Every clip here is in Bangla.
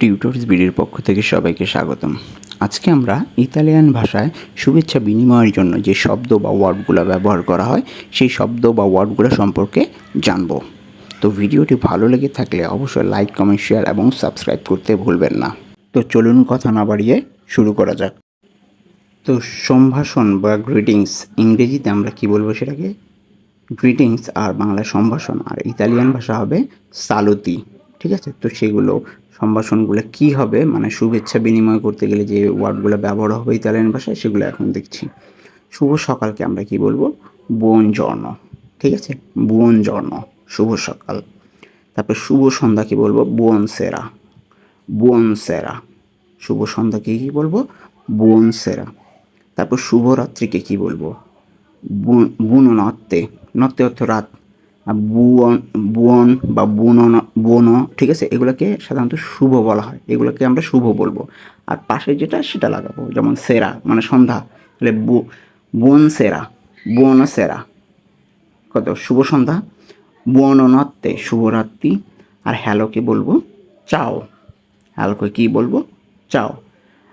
টিউটর্স বিডির পক্ষ থেকে সবাইকে স্বাগতম। আজকে আমরা ইতালিয়ান ভাষায় শুভেচ্ছা বিনিময়ের জন্য যে শব্দ বা ওয়ার্ডগুলো ব্যবহার করা হয়, সেই শব্দ বা ওয়ার্ডগুলো সম্পর্কে জানব। তো ভিডিওটি ভালো লেগে থাকলে অবশ্যই লাইক, কমেন্ট, শেয়ার এবং সাবস্ক্রাইব করতে ভুলবেন না। তো চলুন কথা না বাড়িয়ে শুরু করা যাক। তো সম্ভাষণ বা গ্রিটিংস ইংরেজিতে আমরা কি বলব সেটাকে? গ্রিটিংস আর বাংলা সম্ভাষণ, আর ইতালিয়ান ভাষা হবে সালুতি। ঠিক আছে? তো সেগুলো সম্ভাষণগুলো কি হবে? মানে শুভেচ্ছা বিনিময় করতে গেলে যে ওয়ার্ডগুলো ব্যবহার হবে ইতালিয়ান ভাষায়, সেগুলো এখন দেখছি। শুভ সকালকে আমরা কি বলব? বোন জর্ণ ঠিক আছে? বোন জর্ণ শুভ সকাল। তারপর শুভ সন্ধ্যা কি বলব? বোন সেরা বোন সেরা শুভ সন্ধ্যাকে কি বলব? বোন সেরা তারপর শুভরাত্রিকে কি বলব? বুনো নত্তে নত্তে অর্থ রাত বুয়ন বুয়ন বা বুনো বনো ঠিক আছে? এগুলোকে সাধারণত শুভ বলা হয়। এগুলোকে আমরা শুভ বলব। আর পাশে যেটা, সেটা লাগাবো। যেমন সেরা মানে সন্ধ্যা। তাহলে বোন সেরা বোন সেরা। কত? শুভ সন্ধ্যা বন নত্তে শুভরাত্রি। আর হ্যালোকে বলব চাও। হ্যালোকে কী বলব? চাও।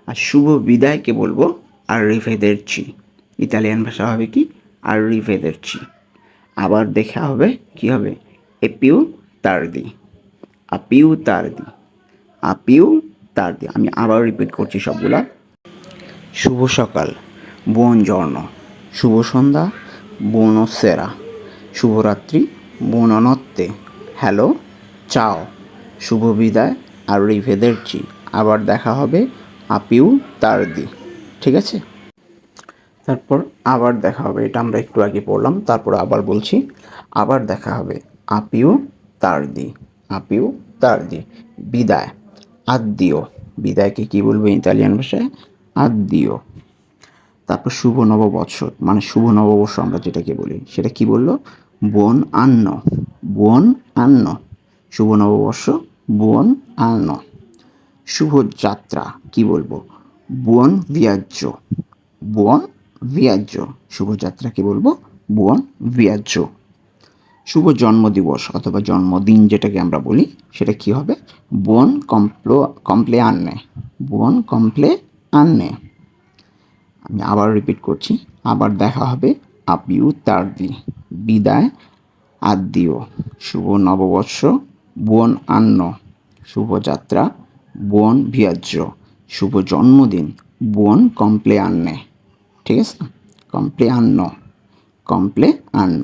আর শুভ বিদায়কে বলব আর রিভেদেরচি ইতালিয়ান ভাষা হবে কি? আর রিভেদেরচি আবার দেখা হবে কি হবে? এপিউ তারদি। আপিউ তারদি। আপিউ তার দি আমি আবার রিপিট করছি সবগুলা। শুভ সকাল। বন জর্ণ। শুভ সন্ধ্যা। বনো সেরা। শুভরাত্রি বননত্তে হ্যালো, চাও। শুভ বিদায় আর রিভেদেরচি আবার দেখা হবে আপিউ তার দি ঠিক আছে? তারপর আবার দেখা হবে। এটা আমরা একটু আগে পড়লাম, তারপর আবার বলছি, আবার দেখা হবে। আপিও তার দি আপিও তার দি বিদায়, আদ্দিও। বিদায়কে কী বলবে ইতালিয়ান ভাষায়? আদ্দিও। তারপর শুভ নববর্ষ মানে শুভ নববর্ষ আমরা যেটাকে বলি, সেটা কি বলল? বোন আন্ন বোন আন্ন। শুভ নববর্ষ, বোন আন্ন। শুভ যাত্রা, কি বলব? বোন বিয়াজ্য বোন ভিয়াজ্য। শুভযাত্রাকে বলব বুয়ন ভিয়াজ্য। শুভ জন্মদিবস অথবা জন্মদিন যেটাকে আমরা বলি, সেটা কি হবে? বোন কমপ্লো, কমপ্লে আননে। বোন কমপ্লে আননে। আমি আবার রিপিট করছি। আবার দেখা হবে আপিউ তার দি বিদায় আদ্যিও শুভ নববর্ষ বোন আন্ন। শুভযাত্রা বোন ভিয়াজ্য। শুভ জন্মদিন বোন কমপ্লে আন্নে। ঠিক আছে কমপ্লে আন্ন কমপ্লে আন্ন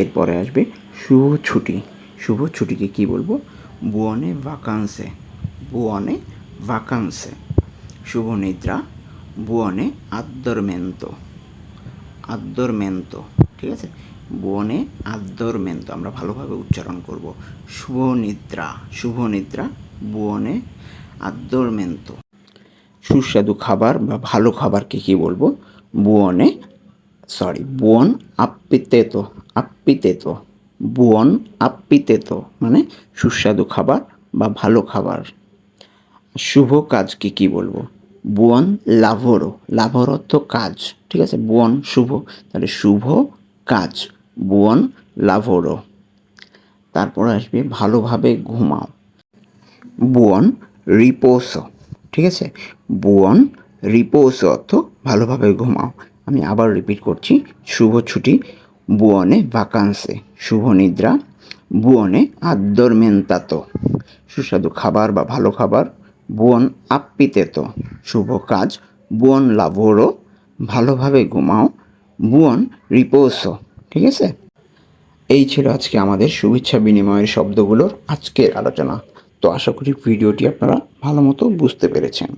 এরপরে আসবে শুভ ছুটি। শুভ ছুটিকে কি বলব? বুয়নে ভাকান্সে বুয়নে ভাকান্সে শুভ নিদ্রা, বুয়নে আদ্দরমেন্ত আদ্দরমেন্ত, ঠিক আছে? বনে আদ্দরমেন্ত, আমরা ভালোভাবে উচ্চারণ করব। শুভ নিদ্রা শুভ নিদ্রা বনে আদ্দরমেন্ত। সুস্বাদু খাবার বা ভালো খাবারকে কী বলব? বুয়নে সরি বুয়ন আপ্পিতেতো আপ্পিতেতো, বুয়ন আপ্পিতেতো মানে সুস্বাদু খাবার বা ভালো খাবার। শুভ কাজকে কী বলব? বুয়ন লাভরো লাভর অর্থ কাজ, ঠিক আছে? বুয়ন শুভ, তাহলে শুভ কাজ, বুয়ন লাভরো। তারপর আসবে ভালোভাবে ঘুমাও। বুয়ন রিপোসো ঠিক আছে? বুয়ন রিপোস অর্থ ভালোভাবে ঘুমাও। আমি আবার রিপিট করছি, শুভ ছুটি। বুয়নে ভাকান্সে শুভ নিদ্রা। বুয়নে আদ্দরমেন্তাতো সুস্বাদু খাবার বা ভালো খাবার। বুয়ন আপ্পিতেতো, শুভ কাজ। বুয়ন লাভোরো, ভালোভাবে ঘুমাও। বুয়ন রিপোসো ঠিক আছে? এই ছিল আজকে আমাদের শুভেচ্ছা বিনিময়ের শব্দগুলোর আজকের আলোচনা। তো আশা করি ভিডিওটি আপনারা ভালো মতো বুঝতে পেরেছেন।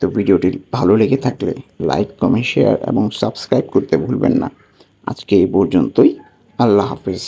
তো ভিডিওটি ভালো লেগে থাকলে লাইক, কমেন্ট, শেয়ার এবং সাবস্ক্রাইব করতে ভুলবেন না। আজকে এই পর্যন্তই। আল্লাহ হাফিজ।